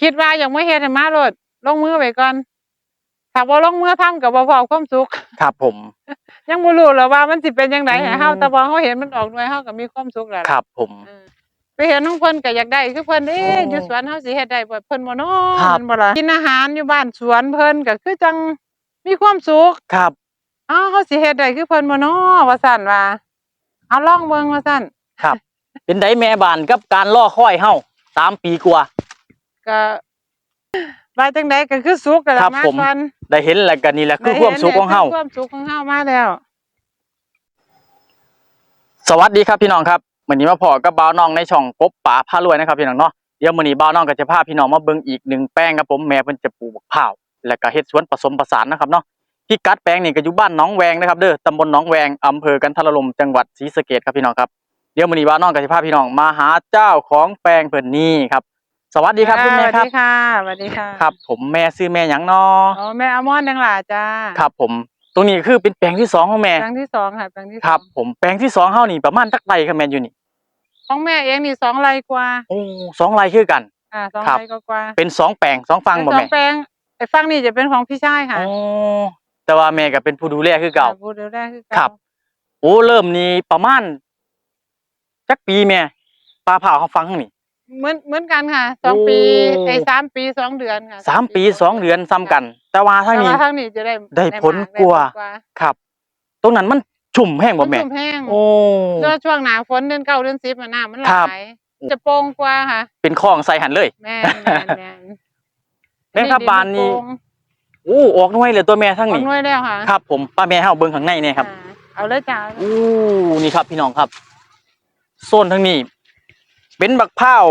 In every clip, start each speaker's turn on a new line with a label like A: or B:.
A: คิดว่ายังไม่เฮ็ดให้มาโลดลงมือไว้ก่อนถ้าบ่ลงมือทำก็บ่พอความสุข
B: ครับผม
A: ยังบ่รู้หรอกว่ามันสิเป็นจังไดให้เฮา
B: อืม
A: แต่ว่าเฮาเห็นมันออกหน่วยเฮาก็มีความสุขแล้วล่ะ
B: ครับผม
A: เออไปเห็นของเพิ่นก็อยากได้คือเพิ่นเด้
B: โอ้
A: อยู่สวนเฮาสิเฮ็ดได้บ่เพิ่นบ่เนาะ
B: ครับ
A: มันบ่ล่ะกินอาหารอยู่บ้านสวนเพิ่นก็คือจังมีความสุข
B: ครับ
A: อ้าวเฮาสิเฮ็ดได้คือเพิ่นบ่เนาะว่าซั่นว่าเอาลองเบิ่งว่าซั่น
B: ครับ เป็นไดแม่บ้านกับการล่อค่อยเฮาสามปีกว่า
A: ก็ว่าจังไดก็คือสุขกัน
B: ครั
A: ละ
B: บ
A: มา
B: ผม
A: ก่อน
B: ได้เห็นแล้วกันนี่แหละคือ
A: ได้
B: ความสุขของเฮา
A: คือความสุขของเฮามาแล้ว
B: สวัสดีครับพี่น้องครับวันนี้มาพอกับบ่าวน้องในช่องกบป่าพารวยนะครับพี่น้องเนาะเดี๋ยวมื้อนี้บ่าวน้องก็จะพาพี่น้องมาเบิ่งอีกหนึ่งแปลงครับผมแม่เพิ่นจะปลูกบักพร้าวแล้วก็เฮ็ดสวนผสมผสานนะครับเนาะพี่กัดแปลงนี่ก็อยู่บ้านหนองแวงนะครับเด้อตำบลหนองแวงอำเภอกันทรลมจังหวัดศรีสะเกษครับพี่น้องครับเดี๋ยวมื้อนี้บ่าวน้องก็จะพาพี่น้องมาหาเจ้าของแปลงเพิ่นนี่ครับ สวัสดีครับคุณแม่ครับ
A: สวัสดีค่ะสวัสดีค่ะ
B: ครับ ผมแม่ซื้อแม่หยังเนาะ
A: อ๋อแม่อมอนดังหล่ะจ้า
B: ครับผมตรงนี้คือเป็นแปลงที่สองของแม่
A: ครั้งที่สองค่ะครั้งที่สอง
B: ครับผมแปลงที่สองเฮานี่ประมาณจักไรครับแม่อยู่นี่
A: ของแม่เองนี่สองไร่กว่า
B: โอ้สองไรคือกัน
A: อ่าสอง
B: ครับ
A: ไร่กว่าๆ
B: เป็นสองแปลงสองฟังบ่
A: เป็นสอ
B: แม่
A: งแปลงไอ้ฟังนี่จะเป็นของพี่ชายค่ะ
B: โอ้แต่ว่าแม่ก็เป็นผู้ดูแลคือเก่า
A: อ่พูดเดี๋ยวแรกคือเก่า
B: ครับโอ้เริ่มนี่ประมาณจักปีแม่ปลาเผาเขาฟังนี่
A: เหมือนเหมือนกันค่ะสอง
B: โอ้
A: ปีไอ้สามปีสองเดือนค่ะ
B: สามปีสองเดือนซ้ำกัน แต่ว่าทาง
A: แต่
B: นี้
A: ว่าทางนี้จะได้
B: ได้ผล
A: มาก
B: ว่า
A: ได้ผล
B: ครับ ตรงนั้นมันชุ่มแห้งบ่
A: มัน
B: แม่
A: ชุ่มแห้ง
B: โอ้
A: แล้วช่วงหนาฝนเดือนเก้าเดือนสิบมันน้ำมันไห
B: ครับ
A: ลจะโปร่งกว่าค่ะ
B: เป็นคลองใส่หันเลย
A: แม่นแม่นแม่น
B: แม่ครับบานนี้
A: ดิมัโปร่ง
B: โอ้ออกหน่วยเลยตัวแม่ทั้ง
A: ออก
B: นี้
A: หน่วยแล้วค่ะ
B: ครับ ผมป้าแม่เฮาเบิ่งข้างในเนี่ยครับ
A: อ่าเอาเลยจ้า
B: อู้นี่ครับพี่น้องครับโซนทั้งนี้ เป็นบักพร้าว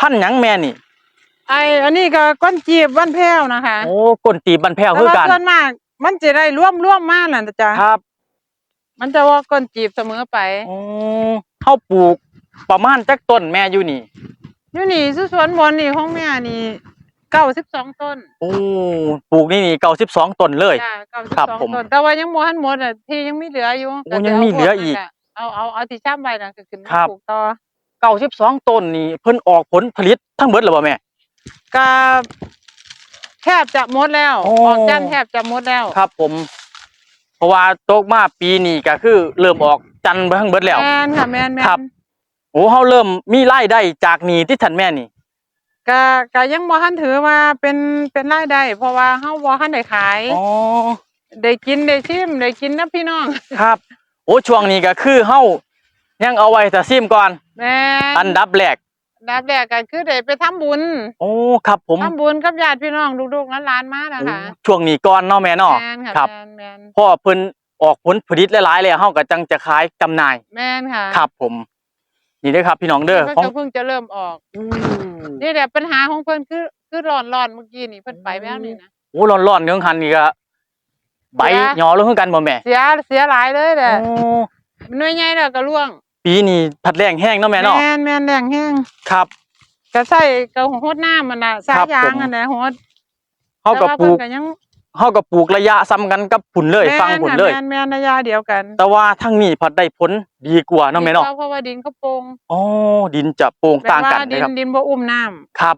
B: พันธุ์หยังแม่นี่
A: ไออันนี้ก็ก้นจีบวันแพ้วนะคะ
B: โอ้ก้นตีบบันแพ้ว
A: แต่
B: คือ
A: ว่า
B: กัน
A: ส่วนมาก มันจะได้ร่วมร่วมๆมาน่ะจ้ะ
B: ครับ
A: มันจะว่าก้นจีบเสมอไป
B: โอ้เฮาปลูกประมาณจักต้นแม่อยู่นี่
A: อยู่นี่สุสวนบนนี่ของแม่นี่เก้าสิบสองต้น
B: โอ้ปลูกนี่นี่เก้าสิบสองต้นเลย
A: จ้ะเก้าสิบ
B: ครับ
A: สอง
B: ผม
A: ต้น แต่ว่ายังบ่ทันหมดอะที่ยังมีเหลืออยู่
B: โอ้ยังมีเหลืออีก
A: เอาเอาเอาที่ช้ำไว้น่ะก็ขึ้นมา
B: ครับ
A: ปลูกต่อ
B: เก้าสิบสองต้นนี่เพิ่นออกผลผลิตทั้งเบิดหรือเปล่าแม่
A: ก็แทบจะหมดแล้ว
B: โอ้
A: ออกจันทร์แทบจะหมดแล้ว
B: ครับผม เพราะว่าตกมาปีนี้ก็คือ เริ่มออกจันทร์ไปทั้งเบิดแล้ว
A: แมนค่ะแมนแมน
B: ครับ โอ้เฮาเริ่มมีรายได้จากนี่ที่ทันแม่นี่
A: ก็ก็ยังบ่ทันถือว่าเป็นเป็นรายได้เพราะว่าเฮาบ่ทันได้ขาย
B: อ๋อ
A: ได้กินได้ชิมได้กินนะพี่น้อง
B: ครับ โอ้ช่วงนี้ก็คือเฮา ยังเอาไว้แต่ซิมก่อน
A: แม่น
B: อันดับแรก
A: อันดับแรกก็คือได้ไปทำบุญ
B: โอ้ครับผม
A: ทำบุญกับญาติพี่น้องลูกๆหลานๆมานะคะ
B: โอ้ช่วงนี้ก่อนเนาะแม่เนาะ
A: แม่นค่ะ
B: ครับ
A: แม่นแม่น
B: พอเพิ่นออกผลผลิตหลายๆแล้วเฮาก็จังจะขายจำหน่าย
A: แม่นค่ะ
B: ครับผม นี่เด้อครับพี่น้องเด้อ
A: เพิ่น
B: ของ
A: ก็เพิ่งจะเริ่มออก
B: อืม
A: นี่แหละปัญหาของเพิ่นคือคือร้อนๆเมื่อกี้นี่เพิ่นไปแล้วนี่นะ
B: โอ้ร้อนๆเรื่องคันนี่ก็ใบ
A: เสีย
B: หยอลงคือกันบ่แม่
A: เสียเสียหลายเลยแหละ
B: โอ้
A: หน่วยใหญ่แล้วก็ร่วง
B: ปีนี้ผัดแรงแห้งเนาะแม่เนาะ
A: แม่นแม่นแรงแห้ง
B: ครับ
A: ก็ใส่ก็โหดน้ำมันน่ะสา
B: ครั
A: ย
B: บ
A: ยา
B: ผ
A: ง
B: ม
A: อันน่ะโหด
B: เฮาก็
A: แต่ว่
B: ปลูก
A: เพิ่นก็ยัง
B: เฮาก็ปลูกระยะซ้ำกันกับผุนเลย
A: แม่น
B: ฟังผุน
A: ค่ะ
B: เลย
A: แม่นแม่นระยะเดียวกัน
B: แต่ว่าทั้งนี้ผัดได้ผลดีกว่าเนาะแม่เนาะ
A: เพราะว่าดินเขาโปร่ง
B: อ๋อดินจะโปร่งต่างกัน
A: แบบว่ดิ
B: นะครับ
A: ดินบ่อุ้มน้ำ
B: ครับ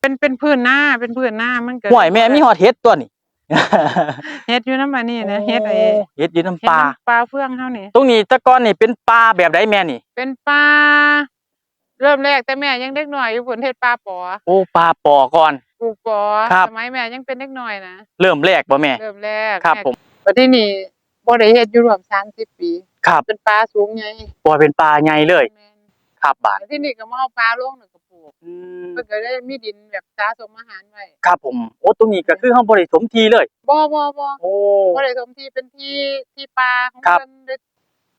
A: เป็นเป็นพื้นหน้าเป็นพื้นหน้ามันเกิด
B: ห่วยแม่มีฮอดเฮ็ดตัวนี่
A: เฮ็ดอยู่นำอันนี้นะเฮ็ดไอ้
B: โเฮ็ดอยู่น้ำ
A: เฮ็ด
B: ปลา
A: น้ำปลาเฟืองเฮานี่
B: ตรงนี้แต่ก่อนนี่เป็นปลาแบบใดแม่นี่
A: เป็นปลาเริ่มแรกแต่แม่ยังเด็กน้อยอยู่พุ่นเฮ็ดปลาปอ
B: โอ้ปลาปอก่อน
A: ปลูกปอ
B: ครับ
A: สมัยแม่ยังเป็นเด็กน้อยนะ
B: เริ่มแรกบ่แม่
A: เริ่มแรก
B: ครับ
A: แผ
B: ม
A: บัดนี้นี่บ่ได้เฮ็ดอยู่รวม30ปี
B: ครับ
A: เป็นปลาสูงใหญ่
B: ปล่อยเป็นปลาใหญ่เลย
A: แม่น
B: ครับบาด
A: ที่นี่ก็มาเอาปลาลงแล้วก็ปลูก
B: อืม
A: เพิ่นก็ได้มีดินแบบสะสมอาหารไว้
B: ครับผม โอ้ตรงนี้ก็คือเฮาบ่ได้ถมทีเลย
A: บ่บ่บ่
B: โอ้
A: บ่ได้ถมที่เป็นที่ที่ปลาของ
B: ครับ
A: เพิ่นด้วย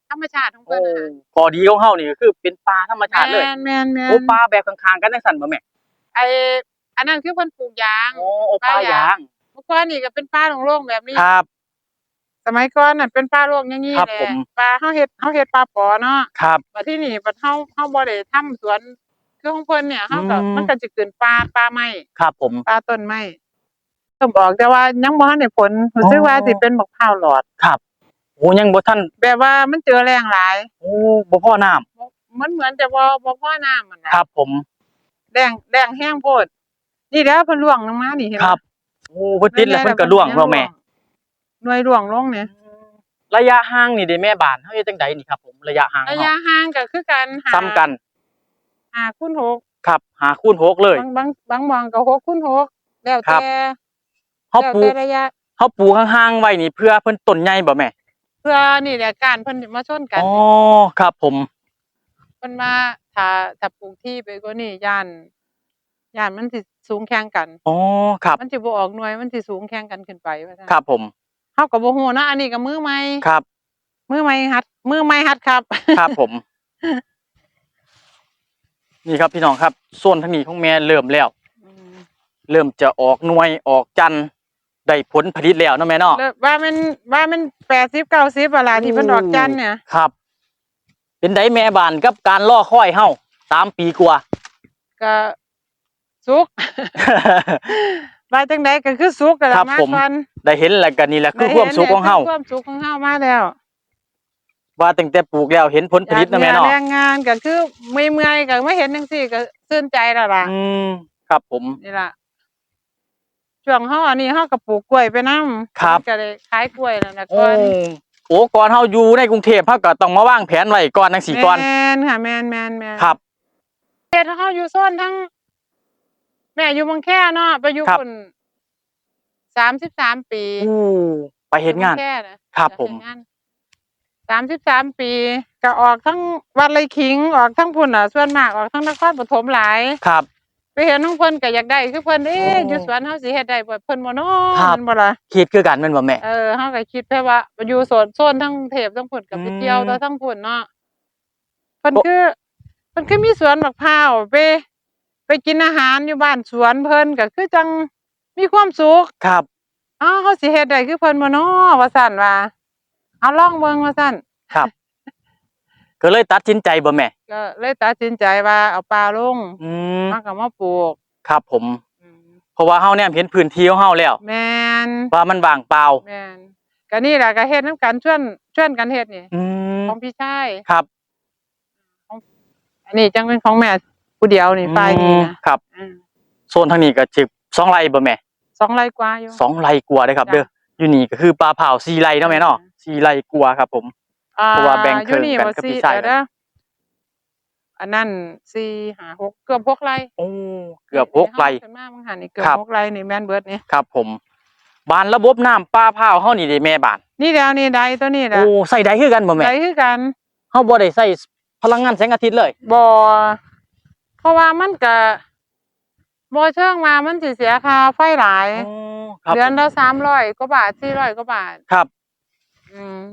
A: ธรรมชาติของ
B: โอ้
A: เพิ่นน่ะ
B: พอดีของเฮานี่ก็คือเป็นปลาธรรมชาติเลย
A: แม่นแม่นแม่น
B: โอ้ปลาแบบข้างๆกันจังซั่นบ่แม่
A: ไอ้อันนั้นคือเพิ่นปลูกยาง
B: โอ้โอ้ปลายาง
A: เมื่อก่อนนี่ก็เป็นปลาโล่งๆแบบนี้
B: ครับ
A: สมัยก่อนน่ะเป็นปลาโล่งอย่างนี้
B: ครับ
A: แหละ
B: ผม
A: ปลาเฮาเฮ็ดเฮาเฮ็ดปลาปอเนาะ
B: ครับ
A: บัดที่นี่บัดเฮาเฮาบ่ได้ทำสวน คือของเพิ่นเนี่ยเฮาก็
B: อืม
A: มันก็จะขึ้นปลาปลาไม้
B: ครับผม
A: ปลาต้นไม้เริ่มออกแต่ว่ายังบ่ทันได้ผลรู้สึกว่าสิเป็นบักพร้าวหลอด
B: ครับโอ้ยังบ่ทัน
A: แบบว่ามันเจอแรงหลาย
B: โอ้บ่พอน้ำ
A: มันเหมือนจะบ่บ่พอน้ำมันน่ะ
B: ครับผม
A: แรงแรงแห้งโพด นี่แล้วเพิ่นล่วงลงมานี่เห็นไหม
B: ครับ โอ้เพิ่นติดแล้วเพิ่นก็ล่วงเนาะแม่
A: หน่วยล่วงลงเนี่ย
B: ระยะห่างนี่เด้แม่บ้านเฮาเฮ็ดจังไดนี่ครับผมระยะห่าง
A: ระยะ
B: เฮา
A: ห่างก็คือกันหา
B: ซ้ำกัน
A: หาคูณหก
B: ครับหาคูณหกเลย
A: บางบางบางหมองก็หกคูณหกแล้ว
B: ครับ
A: แต่
B: เฮา
A: แล้ว
B: ปลู
A: แต่
B: ก
A: ระยะ
B: เฮาปลูกห่างๆไว้นี่เพื่อเพิ่นต้นใหญ่บ่แม่
A: เพื่อนี่แหละการเพิ่นมาชนกัน
B: อ๋อครับผม
A: เพิ่นมาถ้าถ้าปลูกที่ไปกว่านี้ย่านย่านมันสิสูงแข่งกัน
B: อ๋อครับ
A: มันสิบ่ออกหน่วยมันสิสูงแข่งกันขึ้นไปว่าซั่น
B: ครับผม
A: เฮาก็บ่ฮู้เนาะอันนี้ก็มือใหม่
B: ครับ
A: มือใหม่หัด มือใหม่หัดครับ
B: ครับผม นี่ครับพี่น้องครับส่วนทางนี้ของแม่เริ่มแล้ว เริ่มจะออกหน่วยออกจันทร์ได้ผลผลิตแล้วเนาะแม่เนาะ
A: แล้วว่ามันว่ามัน80 90อะล่ะที่เพิ่นออกจันทร์เนี่ย
B: ครับ เป็นไดแม่บ้านกับการล่อค่อยเฮาสามปีกว่า
A: ก็สุกว่าจังไดก็คือสุกก็
B: ครั
A: ละ
B: บ
A: มา
B: ผม
A: ก่อน
B: ได้เห็นแล้วกันนี่แหละคือความสุขของเฮา
A: ได้ห็นแล้วคือความสุขของเฮามาแล้ว
B: ว่าตั้งแต่ปลูกแล้วเห็นผลผลิตนะแม่
A: จาก
B: เนาะ
A: แรงงานก็คือเมื่อยๆก็ไม่เห็นจังซี่ก็ชื่นใจแล้วล่ะ
B: อืมครับผม
A: นี่ล่ะช่วงเฮาอันนี้เฮาก็ปลูกกล้วยไปนำ
B: ครับ
A: ก็ได้ขายกล้วยนั่นน่ะ
B: โอ้
A: ก่อน
B: โอ้ก่อนเฮาอยู่ในกรุงเทพเฮาก็ต้องมาวางแผนไว้ก่อนจังซี่ก่อน
A: แม่นค่ะแม่นแม่นแม่น
B: ครับ
A: เฮ็ดให้เฮาอยู่โซนทั้ง แม่อยู่เมืองแค่เนาะไปอยู่
B: ครับ
A: พุ่น33ปี
B: อู้ไปเฮ็ดงาน
A: อยู่มือแค่นะครับ
B: ผม
A: ไปเฮ็ดงาน33ปีก็ออกทั้งวัดไร่ขิงออกทั้งพุ่นน่ะส่วนมากออกทั้งนครปฐมหลาย
B: ครับ
A: ไปเห็นน้องเพิ่นก็อยากได้คือเพิ่นเอ๊ะ
B: โอ้
A: อยู่สวนเฮาสิเฮ็ดได้บ่เพิ่นบ่เนาะ
B: ครับ
A: แมันบ่ล่ะ
B: คิดคือกันแม่นบ่แม่
A: เออเฮาก็คิดแค่ว่าอยู่โซนโซนทั้งเทพทั้งพุ่นก็ไป
B: อืม
A: เที่ยวตัวทั้งพุ่นเนาะเพิ่น
B: โอ้
A: คือเพิ่นคือมีสวนมะพร้าวไปไปกินอาหารอยู่บ้านสวนเพิ่นก็คือจังมีความสุข
B: ครับ
A: อ้าวเฮาสิเฮ็ดได้คือเพิ่นบ่เนาะว่าซั่นว่า เอาลองเบิ่งว่าซั่น
B: ครับ ก็เลยตัดสินใจบ่แม่
A: ก็เลยตัดสินใจว่าเอาปลาลง
B: อืม
A: มาก็มาปลูก
B: ครับผม
A: อืม
B: เพราะว่าเฮาเนี่ยเห็นพื้นที่ของเฮาแล้ว
A: แม่น
B: ว่ามันว่างเปล่า
A: แม่นก็นี่แหละก็เฮ็ดนํกันชวนชวนกันเฮ็ดนี่
B: อืม
A: ของพี่ชาย
B: ครับ
A: อันนี้จังเป็นของแม่ผู้เดียวนี่ฝ่ายนี้นะ ครับ อืม
B: โซนทางนี้ก็สิสองไร่บ่แม่
A: สองไร่กว่าอยู่
B: สองไร่กว่าเด้อครับ
A: จ้ะ
B: เด้ออยู่นี่ก็คือปลาเผาสี่ไร่เนาะแม่เนาะ
A: อืม
B: สี่ไร่กว่าครับ ผม
A: อ่
B: เพราะว่าแบ่ง
A: อยู่นี่
B: ครึ่งกัน
A: บ่
B: กับ
A: สี่
B: พี่ชาย
A: เดี๋ยวนะอันนั้นสี่ห้าหกเกือบหกไร่
B: โอ้เกือบหกไร่
A: ขึ้นมาบางหันนี่เกือบ
B: ครับ
A: หกไร่นี่แม่นเบิดนี่
B: ครับ ผมบ้านระบบน้ำปลาเผาเฮานี่เด้แม่บ้าน
A: นี่เดียวนี่ใดตัวนี้แหละ
B: โอ้ใส่ได้คือกันบ่แม่
A: ใดคือกัน
B: เฮาบ่ได้ใส่พลังงานแสงอาทิตย์เลย
A: บ่เพราะว่ามันก็บ่เชิงมามันสิเสียค่าไฟหลาย
B: โอ้ครับ
A: เดือน
B: ผม
A: ละ300กว่าบาท400กว่าบาท
B: ครับ
A: อืม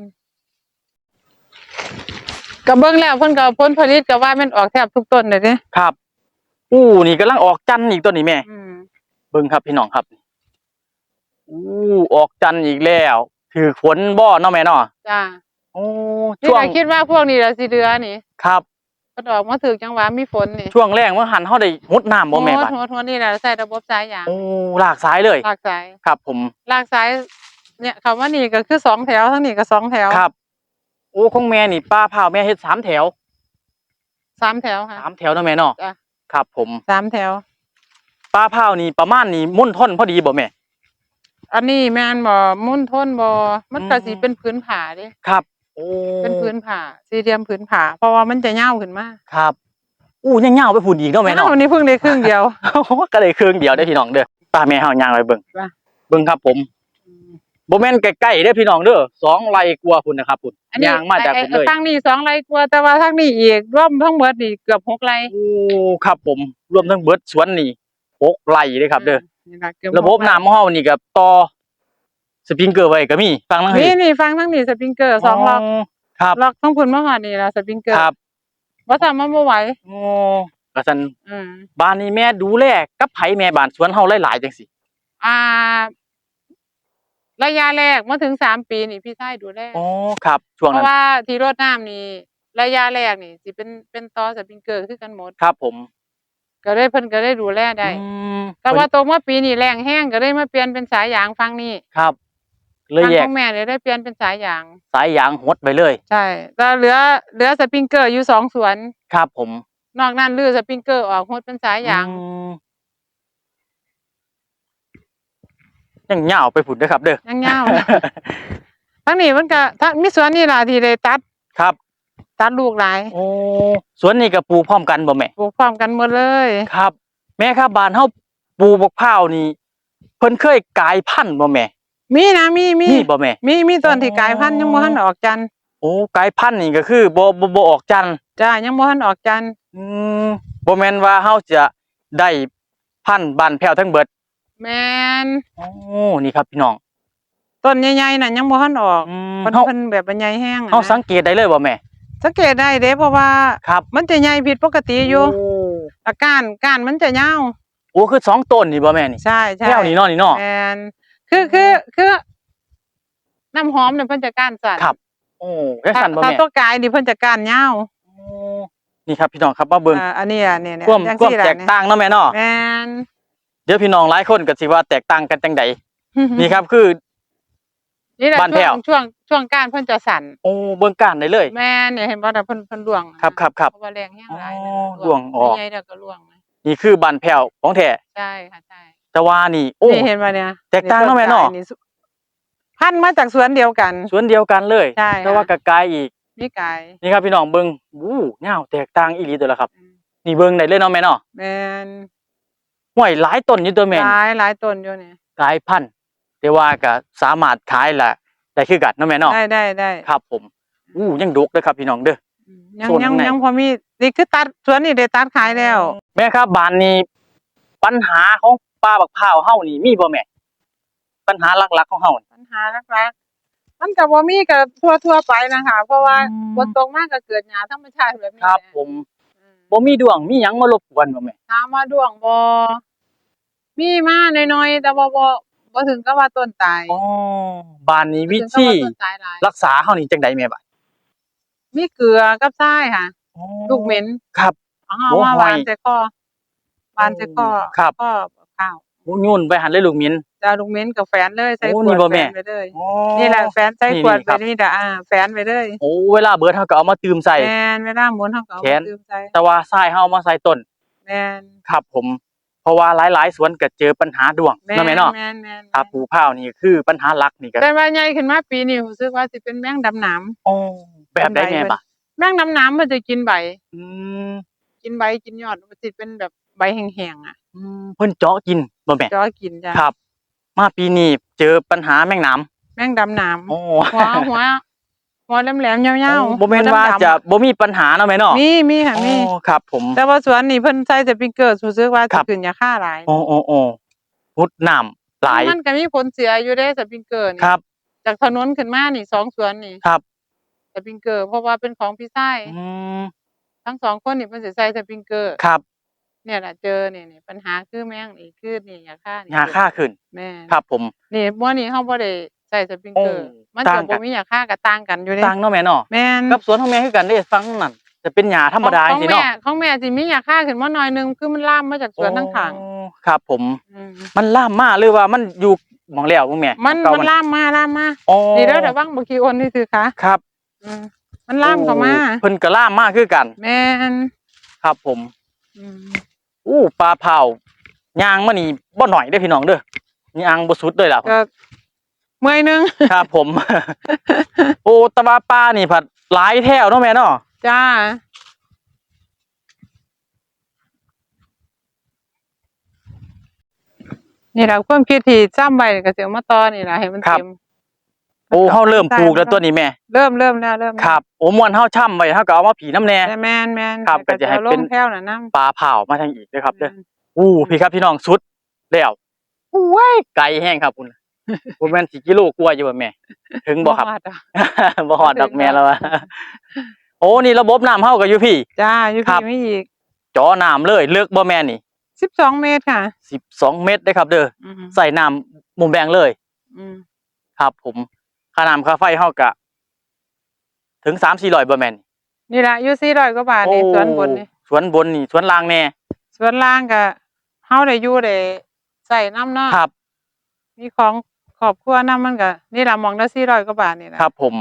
A: ก็เบิ่งแล้วเพิ่นก็ผลผลิตก็ว่ามันออกแทบทุกต้นเลยเด้
B: ครับ อู้นี่กำลังออกจันทร์อีกตัวนี้แม่
A: อืม
B: เบิ่งครับพี่น้องครับ อู้ออกจันทร์อีกแล้ว ถือฝนบ่เนาะแม่เนาะ
A: จ้า
B: โอ้
A: นี่
B: ช่วง
A: ก็คิดว่าพวกนี้ล่ะสิเดือนี่
B: ครับ
A: เพิ่นออกมาถึกจังหวะมีฝนนี่
B: ช่วงแรกเมื่อหันเฮาได้หดน้ำบ่แม่
A: โห
B: บัด
A: ดโหดโหดนี่แหละใส่ระบบสายยาง
B: โอ้ลากสายเลย
A: ลากสาย
B: ครับผม
A: ลากสาย เนี่ยคำว่านี่ก็คือสองแถวทั้งนี้ก็สองแถว
B: ครับ โอ้ของแม่นี่ป้าพาวแม่เฮ็ดสามแถว
A: สามแถวค่ะ
B: สามแถวเนาะแม่เนาะ
A: จ้ะ
B: ครับ ผม
A: สามแถว
B: ป้าพาวนี่ประมาณนี่มุ่นท่อนพอดีบ่แม่
A: อันนี้แม่นบ่มุ่นทนบ่มันก็
B: อืม
A: สิเป็นพื้นผาเด้
B: ครับ โอ้
A: เป็นพื้นผาสี่เหลี่ยมพื้นผาเพราะว่ามันจะยาวขึ้นมา
B: ครับอู้ยังยาวไปพูนอีกเนาะแม่เนาะ
A: อ้าวนี่เพิ่งได้ครึ่งเดียว
B: ก็เลยเครื่องเดียวได้อพี่น้องเด้อป้าแม่เฮาย่างไปเบิ่ง
A: ว่า
B: เบิ่งครับผม บ่แม่นใกล้ๆเด้อพี่น้องเด้อสองไร่กว่าพุ่นนะครับพุ่น
A: อันนี้
B: ย่างมาจาก
A: ไอ้
B: พุ่นเลย
A: ไอ้ทางนี้สองไร่กว่าแต่ว่าทางนี้อีกรวมทั้งหมดนี่เกือบหกไร่
B: โอ้ครับผม รวมทั้งเบิดสวนนี่หกไร่เด้อครับ เด้อ
A: นี่ล่ะเกือบ
B: ระบบ
A: หกไน้ำ
B: ของเฮานี่ก็ต่อสปริงเกอร์ไว้ก็มีฟังนั่น
A: นี่นี่ฟังทั้งนี้สปริงเกอร์สองล็อก
B: ครับ
A: ล็อกทั้งพุ่นมาหอดนี่ล่ะสปริงเกอร์
B: ครับ
A: ว่าทำมันบ่ไหว
B: โอ้ก็ซั่น
A: อืม
B: บ้านนี้แม่ดูแลกับไผแม่บ้านสวนเฮาหลายๆจังซี่
A: อ่า ระยะแรกมาถึงสามปีนี่พี่ชายดูแล
B: อ๋อครับ ช่วง
A: เพ
B: นั้น
A: ราะว่าที่รดน้ำนี่ระยะแรกนี่สิเป็นเป็นต่อสปริงเกอร์คือกันหมด
B: ครับผม
A: ก็ได้เพิ่นก็ได้ดูแลได้
B: อืม
A: แต่ว่าตรงว่าปีนี้แรงแห้งก็ได้มาเปลี่ยนเป็นสายยางฟังนี่
B: ครับ เลย
A: ทาง
B: แย
A: ข
B: ก
A: องแม่เลยได้เปลี่ยนเป็นสายยาง
B: สายยางหดไปเลย
A: ใช่แต่เหลือเหลือสปริงเกอร์อยู่สองสวน
B: ครับผม
A: นอกนั้นลือสปริงเกอร์ออกหมดเป็นสายยาง
B: อืม ยังยาวไปผุดเด้อครับ เด้อ
A: ยังยาวทั้งนี้มันก็ทั้งมีสวนนี่ล่ะที่ได้ตัด
B: ครับ
A: ตัดลูกหลาย
B: โอ้สวนนี่ก็ปลูกพร้อมกันบ่แม่
A: ปลูกพร้อมกันหมดเลย
B: ครับ แม่ครับบ้านเฮาปลูกบักพร้าวนี่เพิ่นเคยกลายพันธุ์บ่แม่
A: มีนะมีมี
B: มีบ่แม่
A: มีมีต้นที่
B: อ๋อ
A: กลายพันธุ์ยังบ่ทันออกจันทร์
B: โอ้กลายพันธุ์นี่ก็คือบ่บ่บ่ออกจันทร์
A: จ้ายังบ่ทันออกจันทร์
B: อืมบ่แม่นว่าเฮาจะได้พันธุ์บ้านแพ้วทั้งเบิด
A: แม่น
B: โอ้นี่ครับพี่น้อง
A: ต้นใหญ่ๆน่ะยังบ่ทันออก
B: อืม
A: เพิ่น
B: เฮา
A: เพิ่นแบบว่าใหญ่แห้งอะ
B: เฮา
A: นะ
B: สังเกตได้เลยบ่แม่
A: สังเกตได้เด้เพราะว่า
B: ครับ
A: มันจะใหญ่ผิดปกติอยู่
B: โอ้
A: อาการก้านมันจะยาว
B: โอ้คือสองต้นนี่บ่แม่นี่
A: ใช่ใช่
B: แพ้วนี่เนาะนี่เนาะ
A: แม่นคือคือคือน้ำหอมเนี่ยเพิ่นจะก้านสั้น
B: ครับ โอ้จัง
A: ถ้า
B: ซั่นบ่
A: ถ้า
B: แม่
A: ตัวกายนี่เพิ่นจะก้านยาว
B: โอ้นี่ครับพี่น้องครับมาเบิ่ง
A: อ่าอันนี้อะเนี่ยเนี่ย
B: ความ
A: จัง
B: ความ
A: ซี่ล่ะ
B: แตกต่างเนาะแม่เนาะ
A: แม่น
B: เดี๋ยวพี่น้องหลายคนก็สิว่าแตกต่างกันจังใดนี่ครับคือ
A: นี่แหละ
B: บ้านแพ้
A: ช่ว
B: ว
A: งช่วงช่วงก้านเพิ่นจะสั่น
B: โอ้เบิ่งการได้เลย
A: แม่นเนี่ยเห็นบ่น่ะเพิ่นเพิ่นร่วง
B: ครับครับครับ
A: เพราะว่าแรงแห้งหลาย
B: อ๋
A: นะ
B: อร่วงออก
A: ใหญ่ๆแล้วก็ร่วงนะ
B: นี่คือบ้านแพ้วของแท้
A: ใช่ค่ะใช่
B: แต่ว่านี่ โอ้
A: นี่เห็นบ่เนี่ย
B: แตกต่างเนาะแม่เนาะ
A: ต้กยสุพันธุ์มาจากสวนเดียวกัน
B: สวนเดียวกันเลย
A: ใช่
B: แต่ว่ากะกายอีก
A: นี่กาย
B: นี่ครับพี่น้องเบิ่งวู้ยาวแตกต่างอีหลีตัวละครับนี่เบิ่งได้เลยเนาะแม่เนาะ
A: แม่น
B: ห้วยหลายต้นอยู่ตัวแม่
A: ห
B: นี่
A: ลายหลายต้นอยู่เนี่ย
B: กลายพันธุ์แต่ว่าก็สามารถขายละได้คือกันเนาะแม่เนาะ
A: ได้ได้ได้
B: ครับผมอู้ยังดกเลยครับพี่น้องเด้อ
A: ยัง
B: ส่วน
A: ยัง
B: ข้างใน
A: ยังพอมีนี่คือตัดสวนนี่ได้ตัดขายแล้ว
B: แม่ครับบ้านนี้ปัญหาของป้าบักพร้าวเฮานี่มีบ่แม่ปัญหาหลักๆของเฮานี่
A: ปัญหาหลักๆมันก็บ่มีก็ทั่วทั่วๆไปนะคะเพราะว่า
B: อืม
A: ฝนตกมากก็เกิดหญ้าธรรมชาติแบบนี้
B: ครับผม
A: อืม
B: บ่มีดวงมีหยังมารบกวนบ่แม่
A: ถามว่าดวงบ่ มีมาน้อยๆแต่ว่าบ่บ่ถึงกับว่าต้นตาย
B: อ๋อบ้านนี้วิ
A: บ่ถึงกับ
B: ธี
A: ว่าต้นตายหลาย
B: รักษาเฮานี่จังไดแม่บัด
A: มีเกลือกับทรายค่ะ ลูกเหม็น
B: ครับ
A: เอาเฮา
B: โอ้
A: มา
B: ห
A: ห
B: อ
A: วายนใส่ข้อหวานใส่ข้อ
B: ครับ
A: ข้อข้าว
B: โอ้ยุ่นไปหันเลยลูกมิ้น
A: จะลูกเหม็นกับแฟนเลยใส่
B: โอ้
A: ข
B: นี่
A: วด
B: บ่
A: แฟ
B: แม่
A: นไปเลยนี่แหละแฟนใส่ขวด
B: นี่
A: ไป
B: ครับ
A: นี่ด่ะอ่าแฟนไปเลย
B: โอ้เวลาเบิดเฮาก็เอามาตื่มใส่
A: แมนเวลาหมุนเฮาก็เอา
B: แขน
A: มาดื่มใส่
B: แต่ว่าทรายเฮาเอามาใส่ต้น
A: แมน
B: ครับผมเพ ราะว่าหลายๆสวนก็เจอปัญหาดวง
A: แมน
B: เนาะแม่เนาะ
A: แมนแมน
B: ถ้าปลูกข้าวนี่คือปัญหาหลักนี่ก็
A: แต่ว่าใหญ่ขึ้นมาปีนี้รู้สึกว่าสิเป็นแมงดำหนาม
B: โอ้แบบใดแม่บะ
A: แมงดำหนามมันจะกินใบ
B: อืม
A: กินใบกินยอดมันสิเป็นแบบใบแห้งๆอะ
B: อืมเพิ่นเจาะกินบ่แม่
A: จ้อกินจ้ะ
B: ครับ มาปีนี้เจอปัญหาแมงน้ำ
A: แมงดำหนาม
B: โอ้
A: หัวหัว หัวแหลมๆยาวๆ
B: บ่แม่นว่า
A: หัดำๆ
B: จะบ่มีปัญหาเนาะแม่เนาะ
A: มีมีค่ะมี
B: โอ้ครับ ผม
A: แต่ว่าสวนนี่เพิ่นใส่สปริงเกอร์รู้สึกว่า
B: ครั
A: สิ
B: บ
A: ขึ้นยาฆ่าหลาย
B: โอ้โอ้โอ้พุดน้ำหลาย
A: มันก็มีผลเสียอยู่เด้สปริงเกอร์นี่
B: ครับ
A: จากถนนขึ้นมานี่สองสวนนี่
B: ครับ
A: สปริงเกอร์เพราะว่าเป็นของพี่ชาย
B: อืม
A: ทั้งสองคนนี่เพิ่นสิใส่สปริงเกอร์
B: ครับ
A: เนี่ยล่ะเจอนี่นี่ปัญหาคือแม่งนี่คือนี่ยาฆ่านี่
B: ยาค่าขึ้น
A: แม่น
B: ครับผม
A: นี่บ่นี่เฮาบ่ได้ ใส่สปริงเกอร์
B: โอ้
A: มัน
B: ต่า
A: จะ
B: งกั
A: บ่
B: น
A: มียาฆ่าก็ต่างกันอยู่เด้
B: ต่างเนาะแม่เนาะ
A: แม่น
B: กับสวนของแม่คือกันเด้ฟังนั่นจะเป็นหญ้าธรรมดา
A: ข
B: จั
A: องง
B: ซี่
A: แม่
B: เนาะ
A: ของแม่สิมียาฆ่าขึ้นมาหน่อยนึงคือมันลามมาจากสวนทั้งข้าง
B: โอ้ครับผม
A: อืม
B: มันล่ามมาหรือว่ามันอยู่หมองแล้วบ่แม่
A: มัน
B: เก่า
A: มันลามมาลามมา
B: อ๋อ
A: นี่เด้อระวังบ่ขี้อ้นนี่คือคะ
B: ครับ
A: อืมมันลามเข้ามา
B: โอ้เพิ่นก็ล่ามมาคือกัน
A: แม่น
B: ครับผม
A: อืม
B: อู้ปลาเผายางมานี่บ่หน่อยเด้อพี่น้องเด้อยางบ่สุดเลยล่ะ
A: ก็ เมื่อยหนึง
B: ครับผม โอ้แตะวาปลานี่ผัดหลายแถวเนาะแม่เนาะ
A: จ้า นี่แหละความคิดที่จ้ำไว้ก็สิเอามาต่อนี่ล่ะให้มันเต็ม
B: โอ้เฮาเริ่มปลูกแล้วตัวนี้แม่
A: เริ่มเริ่มแล้วเริ่มแล้ว
B: ครับโอ้ม่วนเฮาช่ำไว้เฮาก็เอามาผีน้ำแน่
A: แต่แม่นแม่น
B: ครับ
A: แต่
B: ก็จะให้
A: อาล
B: เป็น
A: งแพ้วน่ะนำ
B: ปลาเผามาทางอีกเด้อครับเด้ออู้พี่ครับพี่น้องสุดแล้วอู้ว้ยไกลแห้งครับคุณ บ่แม่นสิกิโลกว่าอยู่บ่แม่ ถึงบ่ครับ
A: ฮอดอะ
B: บ่ฮอดดอกแม่แล้วอะโอ้นี่ระบบน้ำเฮาก็อยู่พี่
A: จ้าอยู่
B: ครั
A: พี่
B: บ
A: ไม่อีก
B: จอน้ำเลยลึกบ่แม่นี่
A: 12เมตรค่ะ
B: 12 เมตรเด้อครับ เด้อ
A: อืม
B: ใส่น้ำมุมแดงเลย
A: อืม
B: ครับ ผมค่าน้ำค่าไฟเฮาก็ถึง3-400บ่แม่น
A: นี่ล่ะอยู่400กว่าบาทนี่
B: โอ้
A: สวนบนนี่
B: สวนบนนี่สวนล่างแน่
A: สวนล่างก็เฮาได้อยู่ได้ใส่น้ำเนาะ
B: ครับ
A: มีของ ครอบครัวนํมันก็นี่ล่ะหมองละ400กว่าบาทนี่ล่ะ
B: ครับผม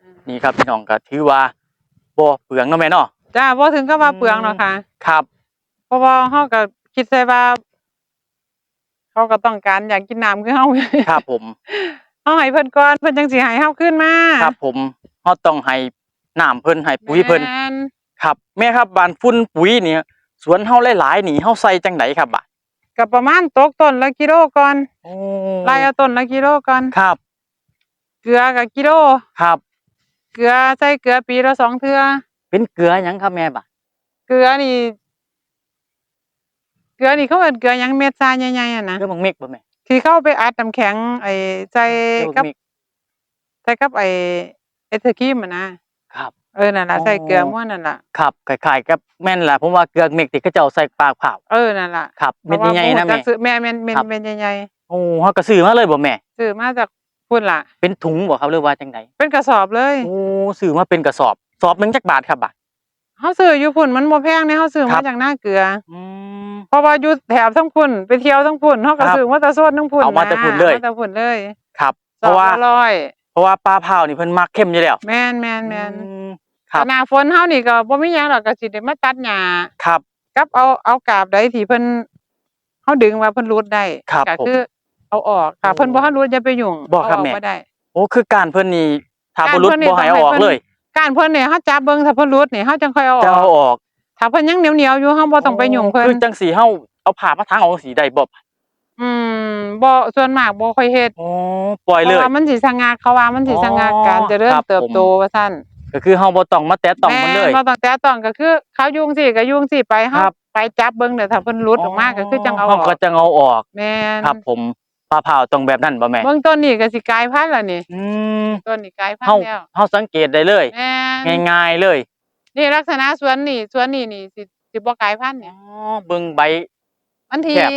A: อืม
B: นี่ครับพี่น้องก็ถือว่าบ่เปลืองเนาะแม่เนาะ
A: จ้าบ่ถึงกับว่าเปลืองหรอกค่ะ
B: ครับ
A: เพราะว่าเฮาก็คิดใส่ว่าเขาก็ต้องการอยากกินน้ำคือเฮา
B: ครับผม
A: เฮาให้เพิ่นก่อนเพิ่นจังสิให้เฮาขึ้นมา
B: ครับผมเฮาต้องให้น้ำเพิ่นให้ปุ๋ยเพิ่น
A: แม่น
B: ครับ แม่ครับบานฝุ่นปุ๋ยเนี่ยสวนเฮาหลายๆนี่เฮาใส่จังไดครับบา ด
A: ก็ประมาณตกต้นละกิโลก่อน
B: โอ้
A: ไล่เอาต้นละกิโลก่อน
B: ครับ
A: เกลือก็กิโล
B: ครับ
A: เกลือใส่เกลือปีละสองเทื่อ
B: เป็นเกลือหยังครับแม่บาด
A: เกลือนี่ เกลือนี่เขาเอิ้นเกลือหยังเม็ดทรายใหญ่ๆอะนะ
B: เกลือบังเมกบ่แม่
A: ที่เข้าไปอัดน้ำแข็งไอ้ใส่
B: เกลือบั
A: กับ
B: งเมก
A: ใส่กับไอ้เอทครีมอะนะครับ เออนั่นล่ะ
B: อ๋อ
A: ใส่เกลือม่วนนั่นล่ะ
B: ครับคล้ายๆกับแม่นล่ะผมว่าเกลือเมกที่เขาเจ้าใส่ปากเผา
A: เออนั่นล่ะ
B: ครับเม็ด
A: พราะว่า
B: ใหญ่ๆนะ
A: บ่รู้จั
B: แม่
A: กซื้อแม่แม่นแม่น
B: ครับ
A: แม่นใหญ่
B: โอ้เฮาก็ซื้อมาเลยบ่แม่
A: ๆซื้อมาจากพุ่นล่ะ
B: เป็นถุงบ่ครับหรือว่าจังได
A: เป็นกระสอบเลย
B: โอ้ซื้อมาเป็นกระสอบสอบหนึงจักบาทครับบาท
A: เฮาซื้ออยู่พุ่นมันบ่แพงเด้เฮาซื้อ
B: ครั
A: มา
B: บ
A: จากหน้าเกลือ
B: อืม
A: เพราะว่าอยู่แถบทั้งพุ่นไปเที่ยวทั้งพุ่นเฮาก็
B: ครับ
A: ซื้อมาแต่โซนทั้งพุ่น
B: เอามาแต่พุ่นเลย
A: มาแต่พุ่นเลย
B: ครับ
A: ส
B: เพ
A: อบ
B: ราะว่า
A: ละร้อย
B: เพราะว่าปลาเผานี่เพิ่นมักเข้มอยู่แล้ว
A: แม่นแม่นแม่น
B: อืม ครับ
A: หน้าฝนเฮานี่ก็บ่มีหยังหรอกก็สิได้มาตัดหญ้า
B: ครับ
A: กับเอาเอากาบใดที่เพิ่นเฮาดึงว่าเพิ่นรูดได้
B: ครับ
A: ก็
B: ผม
A: คือเอาออกถ้า
B: โอ้
A: เพิ่นบ่ทันรูดอย่าไปยุ่ง
B: บ่ครับ
A: เอาออก
B: แม่
A: บ่ได้
B: โอ้คือการเพิ่นนี่ถ้า
A: การ
B: บ่หลุด
A: เพิ่นนี่
B: บ่ให้
A: ต้อง
B: เอาออก
A: ให้เพิ่น
B: เลย
A: การเพิ่นเนี่ยเฮาจับเบิ่งถ้าเพิ่นรูดนี่เฮาจังค่อยเอาอ
B: จะ
A: อ
B: เอา
A: ก
B: ออก
A: ถ้าเพิ่นยังเหนียวๆอยู่เฮาบ่ต้องไปยุ่งเพิ่น
B: คือจังสีเฮาเอาผ้ามาทางเอาสีได้บ่
A: อืมบ่ส่วนมากบ่ค่อยเฮ็ด
B: โอ้ปล่อย
A: เพ
B: เลย
A: ราะว่ามันสิสงักเขาว่ามันสิสงักการเจริญ
B: ครับ
A: เติบ
B: ผม
A: โตว่าซั่น
B: ก็คือเฮาบ่ต้องมาแตะต้องมันเลย
A: แบ่ต้องแต่ต้องก็คือเขายุ่งสิก็ยุ่งสิไปเฮา
B: ครับ
A: ไปจับเบิ่งเด้อถ้าเพิ่นหลุดออกมาก็คือจังเอาอ
B: เฮา
A: อ
B: ก็
A: ก
B: จังเอาออก
A: แม่น
B: ครับ ผมปลาเผาต้องแบบนั้นบ่แม่
A: เบิ่งต้นนี่ก็สิกลายพันธุ์แล้วนี่
B: อืม
A: ต้นนี่กลายพัน
B: เฮา
A: ธุ์แล้ว
B: เฮาสังเกตได้เลย
A: แม่น
B: ง่ายๆเลย
A: นี่ลักษณะสวนนี่สวนนี่นี่สิสิบ่กลายพันธุ์
B: อ๋
A: เนี่
B: อยเบิ่งใบ
A: มันที
B: แคบ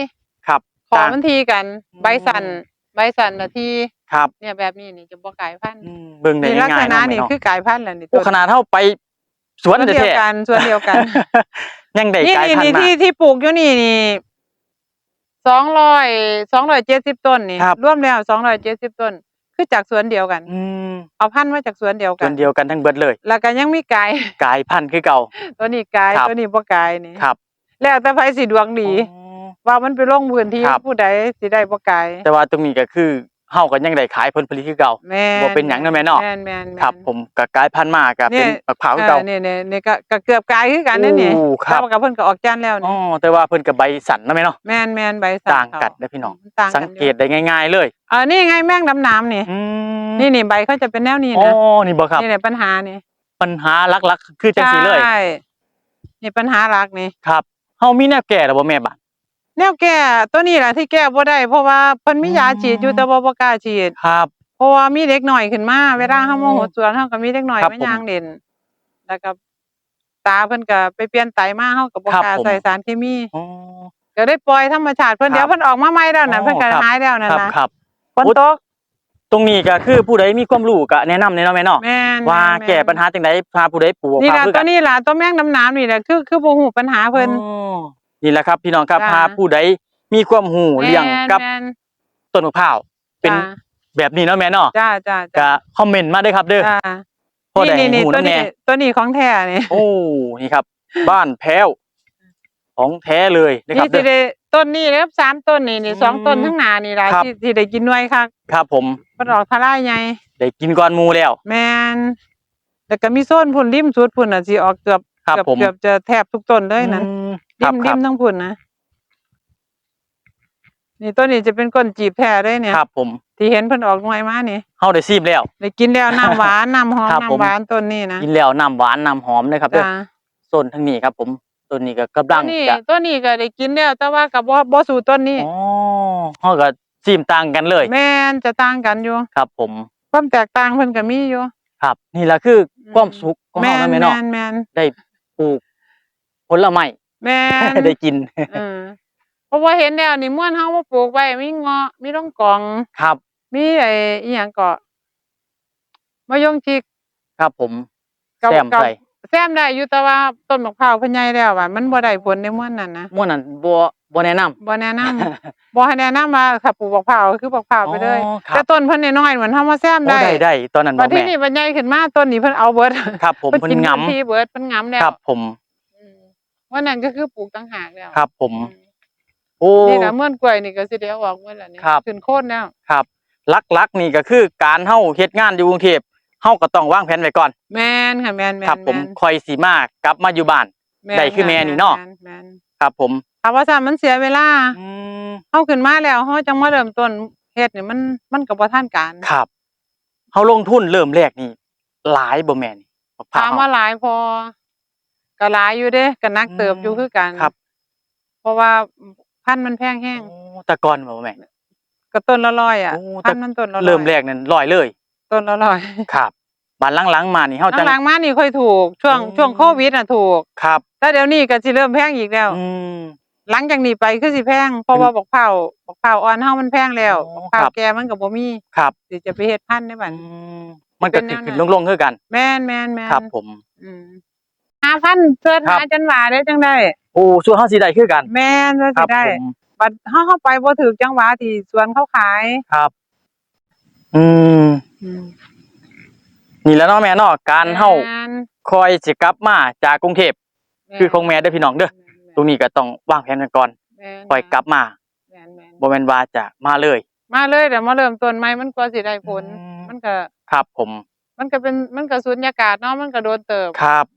B: ครับ
A: ขอ
B: ต่าง
A: มันทีกัน
B: อืม
A: ใบสั่นใบสั่นนาที
B: ครับ
A: เนี่ยแบบนี้นี่จะบ่กลายพันธุ์
B: อืมเบิ่งได้
A: นี่ลัก
B: ง่า
A: ษ
B: ยๆ
A: ณะ
B: เนาะแม่
A: นี่
B: เนาะ
A: คือกลายพันธุ์แล้วนี่
B: โอ้ขนาดเฮาไปสวน
A: เดียว
B: แท้
A: กันสวนเดียวกัน
B: ๆยังได้
A: นี่
B: กลาย
A: นี่
B: พัน
A: นี่
B: ธุ์มา
A: ที่ที่ปลูกอยู่นี่นี่สองร้อยสองร้อยเจ็ดสิบต้นนี่
B: ครับ
A: รวมแล้วสองร้อยเจ็ดสิบต้น คือจากสวนเดียวกัน
B: อืม
A: เอาพันธุ์มาจากสวนเดียว
B: ส่
A: กั
B: วนน เดียวกันทั้งเบิดเลย
A: แล้วก็ยังมีกาย
B: กลายพันธุ์คือเก่า
A: ตัวนี้กาย
B: ครับ
A: ตัวนี้บ่กายนี่
B: ครับ
A: แล้วแต่ไผสิดวงดี
B: อ๋อ
A: ว่ามันไปลงพื้นที่
B: ครับ
A: ผู้ใดสิได้บ่กาย
B: แต่ว่าตรงนี้ก็คือ เฮาก็ยังได้ขายผลผลิตคือเก่า
A: แม่น
B: บ่เป็นหยังนะแม่เนาะ
A: แม่นแม่นแม่น
B: ครับ ผมก็กลายพันธุ์มาก็
A: เนี่
B: เป็น
A: ย
B: มะพร้าว
A: เอ
B: คือ
A: อ
B: เก่า
A: นี่นี่นี่ก็ก็เกือบกายคือกันนั่นนี่
B: โอ้ครับ
A: แต่ว่ากับเพิ่นก็ออกจานแล้ว
B: อ๋อ
A: นี่
B: แต่ว่าเพิ่นก็ใบสั่นนะแม่เนาะ
A: แม่นแม่นใบสั่น
B: ต่าง
A: เข
B: กันเด้อพี่น้อง
A: ต่าง
B: สัง
A: กันอยู่
B: เกตได้ง่าย ๆ เลย
A: เออนี่ไงแม่งดำน้ำนี่
B: อืม
A: นี่นี่ใบเขาจะเป็นแนวนี้
B: อ๋อ
A: นะ
B: นี่บ่ครับ
A: นี่แหละปัญหานี่
B: ปัญหาหลักๆ คือจังซี่เลย
A: ใช่นี่ปัญหาหลักนี่
B: ครับเฮามีแนวแก้แล้วบ่แม่บัด
A: แนวแก้ตัวนี้แหละที่แก้บ่ได้เพราะว่าเพิ่นมียาฉีดอยู่แต่ว่าบ่กล้าฉีด
B: ครับ
A: เพราะว่ามีเด็กหน่อยขึ้นมาเวลาเฮามาโหดสวนเฮาก็มีเด็กหน่อย
B: ครับ
A: มา
B: ผม
A: ย่างเล่นแล้วก็ตาเพิ่นก็ไปเปลี่ยนไตมาเฮาก็บ่
B: ครับ
A: กล้า
B: ผม
A: ใส่สารเคมี
B: อ๋อ
A: ก็ได้ปล่อยธรรมชาติเพิ่น
B: ครับ
A: เดี๋ยวเพิ่นออกมาใหม่แล้ว
B: อ๋
A: น่ะ
B: อ
A: เพิ่นก็
B: ครับ
A: หายแล้วนั่น
B: ครับ
A: นะครับ ฝน
B: อุ๊ย
A: ตก
B: ตรงนี้ก็คือผู้ใดมีความรู้ก็แนะนำแนะเนาะแม่เนาะ
A: แม่น
B: ว่า
A: ม่น
B: แก้ปัญหาจังไดพาผู้ใดปลูก
A: นี่
B: พา
A: ล่ะ
B: คือ
A: ตั
B: กั
A: วนนี้ล่ะตัวแม่งดำน้ำนี่แหละคือคือบ่ฮู้ปัญหาเพิ่น
B: อ๋อ นี่แหละครับพี่น้องครับ
A: จ้า
B: พาผู้ใดมีความหูเรื่องกับ
A: แม่น
B: ต้นมะพร้าวเป็น
A: จ้า
B: แบบนี้เนาะแม่เนาะ
A: จ้าจ้า
B: ก็คอมเมนต์มาด้วยครับเด้อ
A: จ้า
B: พอได้
A: นี่นี่
B: หู
A: ตัว
B: น้ำแน่
A: นี้ตัวนี้ของแท้นี่
B: โอ้นี่ครับ บ้านแพ้วของแท้เลยนะครับ
A: นี่สิ
B: เด้อ
A: ได้ต้นนี้แล้วสามต้นนี่นี่
B: อืม
A: สองต้นข้างหน้านี่ล่ะ
B: ครับ
A: ที่ที่ได้กินหน่วยค่ะ
B: ครับผม
A: มันออกทลายใหญ่
B: ได้กินก่อนหมูแล้ว
A: แม่นแล้วก็มีโซนพุ่นริมสุดพุ่นน่ะสิออกเกือบ
B: ครับ
A: เกือบ
B: ผม
A: เกือบจะแทบทุกต้นเลยนั่น
B: อืม ค
A: ริ
B: รับ
A: ม
B: ค
A: ริ
B: รับ
A: มทั้งพุ่นนะนี่ต้นนี้จะเป็นก้นจีบแท้เลยเนี่ย
B: ครับผม
A: ที่เห็นเพิ่นออกหน่วยมานี่
B: เฮาได้ซีมแล้ว
A: ได้กินแล้วน้ำหวาน น้ำหอม
B: ครับผม
A: น้ำหวานต้นนี้นะ
B: กินแล้วน้ำหวานน้ำหอมเลยครับเด้อ
A: จ้า
B: โซนทางนี้ครับ ผมต้นนี้ก็กำ
A: ต้
B: ลั
A: น
B: ง
A: นี้
B: จะ
A: ต้นนี้ก็ได้กินแล้วแต่ว่ากับบ่บ่สู่ต้นนี้
B: อ๋อเฮาก็ซีมต่างกันเลย
A: แม่นจะต่างกันอยู่
B: ครับ ผม
A: ความแตกต่างเพิ่นก็มีอยู่
B: ครับ นี่แหละคือความสุขของ
A: แม่
B: เฮานนะแม่
A: แม่
B: เนาะ
A: นแม่น
B: ได้ปลูกผลไม้
A: แม่น
B: ได้กิน
A: เออเพราะว่าเห็นแล้วนี่ม่วนเฮามาปลูกไว้มีเงาะมีร่องกอง
B: ครับ
A: มีไอ้อีหยังก็มะยงชิก
B: ครับผม
A: กับ
B: แซม
A: กับ
B: ใส่
A: แซมได้อยู่แต่ว่าต้นมะพร้าวเพิ่นใหญ่แล้วว่ามันบ่ได้ผลในม่วนนั้นนะ
B: ม่วนนั้นบ่บ่แนะนำ
A: บ่แนะนำบ่ให้แนะนำว่าถ้าปลูกมะพร้าวก็คือมะพร้าวไปเลย
B: อ๋อค
A: แต่
B: รับ
A: ต้นเพิ่นน้อยๆเหมือนเฮามาแซม
B: โอ้
A: ได้
B: ได้ได้ตอนนั้น
A: บั
B: บ่
A: ดที่
B: แม่
A: นี่มันใหญ่ขึ้นมาต้นนี้เพิ่นเอาเบิด
B: ครับผม
A: เพิ่น
B: เพิ่
A: กิ
B: น
A: น
B: งํ
A: พื้นที่เบิดเพิ่นงํแล้ว
B: ครับผม
A: อืม วันนั้นก็คือปลูกต่างหากแล้ว
B: ครับผม
A: อืม
B: โอ้
A: นี่นะเมื่อนกล้วยนี่ก็สิได้เอาออกหมดแล้วนี่
B: ครับ
A: ขึ้นโคนแล้ว
B: ครับลักๆนี่ก็คือการเฮาเฮ็ดงานอยู่กรุงเทพเฮาก็ต้องวางแผนไว้ก่อน
A: แม่นค่ะแม่นแม่น
B: ครับผม
A: แน
B: คอยสิมากลับมาอยู่บ้าน
A: แม่น
B: ได้คือแม่นี่เนาะ
A: แม่แม่น
B: ครับผม
A: ถ้าว่าซั่นมันเสียเวลา
B: อืม
A: เฮาขึ้นมาแล้วเฮาจังมาเริ่มต้นเฮ็ดนี่มันมันก็บ่ทันการ
B: ครับเฮาลงทุนเริ่มแรกนี่หลายบ่แม่นมะพร้
A: ถาม
B: ว
A: ว่าหลายพอ ก็หลายอยู่เด้ก็นักเติบ
B: อืม
A: อยู่คือกัน
B: ครับ
A: เพราะว่าพันธุ์มันแพงแฮง
B: โอ้แต่ก่อนบ่แม่
A: ก็ต้นละร้อยอะ
B: โอ้แต่
A: พันธุ์มันต้นละร้อย
B: เริ่มแรกนั่นร้อยเลย
A: ต้นละร้อย
B: ครับบานหลังๆมานี่เฮาจัง
A: หลังๆมานี่ค่อยถูกช่วง
B: อืม
A: ช่วงโควิดน่ะถูก
B: ครับ
A: แต่เดี๋ยวนี้ก็สิเริ่มแพงอีกแล้ว
B: อืม
A: หลังจากนี้ไปคือสิแพงเพราะว่าบักเผาวบักเผาวอ่อนเฮามันแพงแล้ว
B: โอ้
A: บักเผา
B: ครั
A: ว
B: บ
A: แก่มันก็บ่มี
B: ครับ
A: สิจะไปเฮ็ดพันธุ์ได้บัด
B: อืมมันก็
A: เป็น
B: ขึ้น
A: แนว
B: ขึ้น
A: นั้น
B: ลงๆคือกัน
A: แม่นแม่นแม่น
B: ครับผม
A: อืม 5,000เสิร์ช
B: ครับ
A: หาจนว่าได้จังได้
B: โอ้ส่วนเฮาสิได้คือกัน
A: แม่นว่า
B: ค
A: สิ
B: รับ
A: ได้
B: ผม
A: บัดเฮาเฮาไปบ่ถูกจังหวะที่สวนเขาขาย
B: ครับอืม
A: อืม
B: นี่แหล้วเนาะแม่เนาะการเฮา
A: แม่น
B: คอยสิกลับมาจากกรุงเทพคือของแม่เด้อพี่น้องเด้อตรงนี้ก็ต้องวางแผนกันก่อน
A: แม่น
B: คอยกลับมา
A: แม่นแม่น
B: บ่แม่นว่าจะมาเลย
A: มาเลยเดี๋ยวมาเริ่มต้นใหม่มันกว่าสิได้ผล
B: อืม
A: มันก็
B: ครับผม
A: มันก็เป็นมันก็สุญญากาศเนาะมันก็โดนเติบ
B: ครับ
A: อืม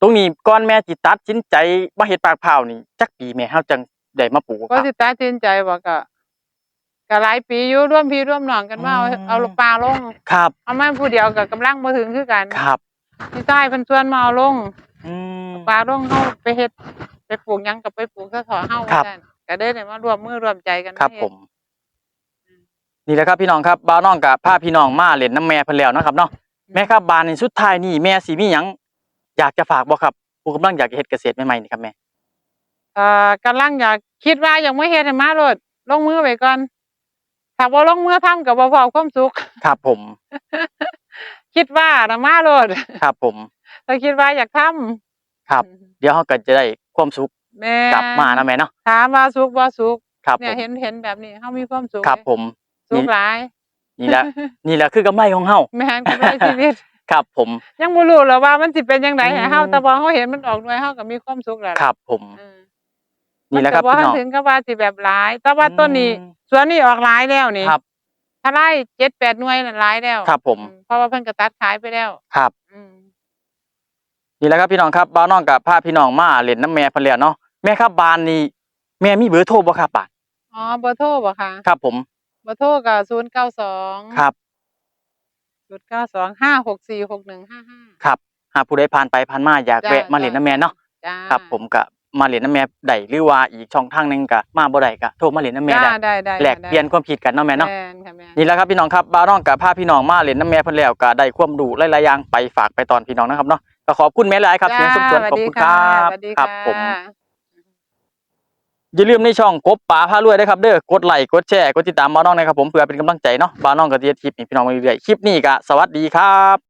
B: ตรงนี้ก่อนแม่สิตัดสินใจมาเฮ็ดปากพร้าวนี่จักปีแม่เฮาจังได้มาปลูก
A: ก็
B: ครับ
A: สิตัดสินใจว่าก็ก็หลายปีอยู่ร่วมพี่ร่วมน้องกันมาเอา
B: อืม
A: เอาลูกปลาลง
B: ครับ
A: เอามาผู้เดียวก็กำลังบ่ถึงคือกัน
B: ครับ
A: พี่ชายเพิ่นชวนมาเอาลง
B: อืม
A: ปลาลงเฮาไปเฮ็ดไปปลูกหยังก็ไปปลูกซะถอเฮา
B: ครับ
A: ว่าซั่นก็ได้ได้มาร่วมมือร่วมใจกัน
B: ครับา
A: เฮ็ด
B: ผมนี่แหละครับพี่น้องครับบ่าวน้องกับพาพี่น้องมาเล่นน้ำแม่เพิ่นแล้วเนาะครับเนาะแม่ครับบานในสุดท้ายนี่แม่สิมีหยัง อยากจะฝากบ่ครับผู้กำลังอยากจะเฮ็ดเกษตรใหม่ๆนี่ครับแม่
A: เอ่อกำลังอยากคิดว่ายังไม่เฮ็ดให้มาโลดลงมือไว้ก่อนถ้าบ่ลงมือทำก็บ่พอความสุข
B: ครับผม
A: คิดว่าน่ะมาโลด
B: ครับผม
A: ถ้าคิดว่าอยากทำ
B: ครับ เดี๋ยวเฮาก็จะได้ความสุข
A: แม่
B: กลับมานะแม่เนาะ
A: ถามว่าสุขบ่สุข
B: ครับ
A: เนี่
B: ผ
A: ย
B: ม
A: เห็นเห็นแบบนี้เฮามีความสุข
B: ครับ
A: เลย
B: ผม
A: สุขหลาย
B: นี่แหละนี่แหละคือกำไรของเฮา
A: แม่นกำไรชีวิต
B: ครับผม
A: ยังบ่รู้หรอกว่ามันสิเป็นจังไดให้เฮา
B: อืม
A: แต่ว่าเฮาเห็นมันออกหน่วยเฮาก็มีความสุขแล้วล่ะ
B: ครับผม
A: เออ
B: นี่แหละครับ
A: มันก็
B: พี่น้อง
A: ถึงกับว่าสิแบบหลาย แต่ว่าต้นนี้
B: อืม
A: สวนนี้ออกหลายแล้วนี่
B: ครับ
A: ถ้าไร่7-8หน่วยนั่นหลายแล้ว
B: ครับผม
A: อืเพราะว่าเพิ่นก็ตัดขายไปแล้ว
B: ครับ
A: อืม
B: นี่แหละครับพี่น้องครับบ่าวน้องกับพาพี่น้องมาเล่นน้ำแม่เพิ่นแล้วเนาะแม่ครับบ้านนี้แม่มีเบอร์โทรบ่ครับบาด
A: อ๋อเบอร์โทรบ่คะ
B: ครับผม
A: เบอร์โทรก็092
B: ครับ
A: 092 564 6155
B: ครับหากผู้ใดผ่านไปผ่านมาอยาก
A: จ้า
B: แวะมาเล่นน้ำแม่เนาะ
A: จ้า
B: ครับ ผมก็มาเล่นน้ำแม่ได้หรือว่าอีกช่องทางหนึงก็มาบ่ได้ก็โทรมาเล่นน้ำแม่
A: จ้า
B: ได้
A: ได้ได้
B: แลก
A: ได้
B: เปลี่ยนความคิดกันเนาะแม่เนาะ
A: แม่นค่ะแม่น
B: นี่แหละครับพี่น้องครับบ่าวน้องกับพาพี่น้องมาเล่นน้ำแม่เพิ่นแล้วก็ได้ความรู้หลายๆอย่างไปฝากไปตอนพี่น้องนะครับเนาะก็ขอบคุณแม่หลายครับเสียงสมส่วน
A: จ้า
B: ขอบคุณครับ
A: สวัสดี
B: ครั
A: ค่ะ
B: ผม อย่าลืมในช่องกบป๋าพารวยด้วยครับเด้อกดไลค์กดแชร์กดติดตามบ้าน้องนะครับผมเพื่อเป็นกำลังใจเนาะบ้าน้องก็จะเฮ็ดคลิปให้พี่น้องมาเรื่อยๆคลิปนี้ก็สวัสดีครับ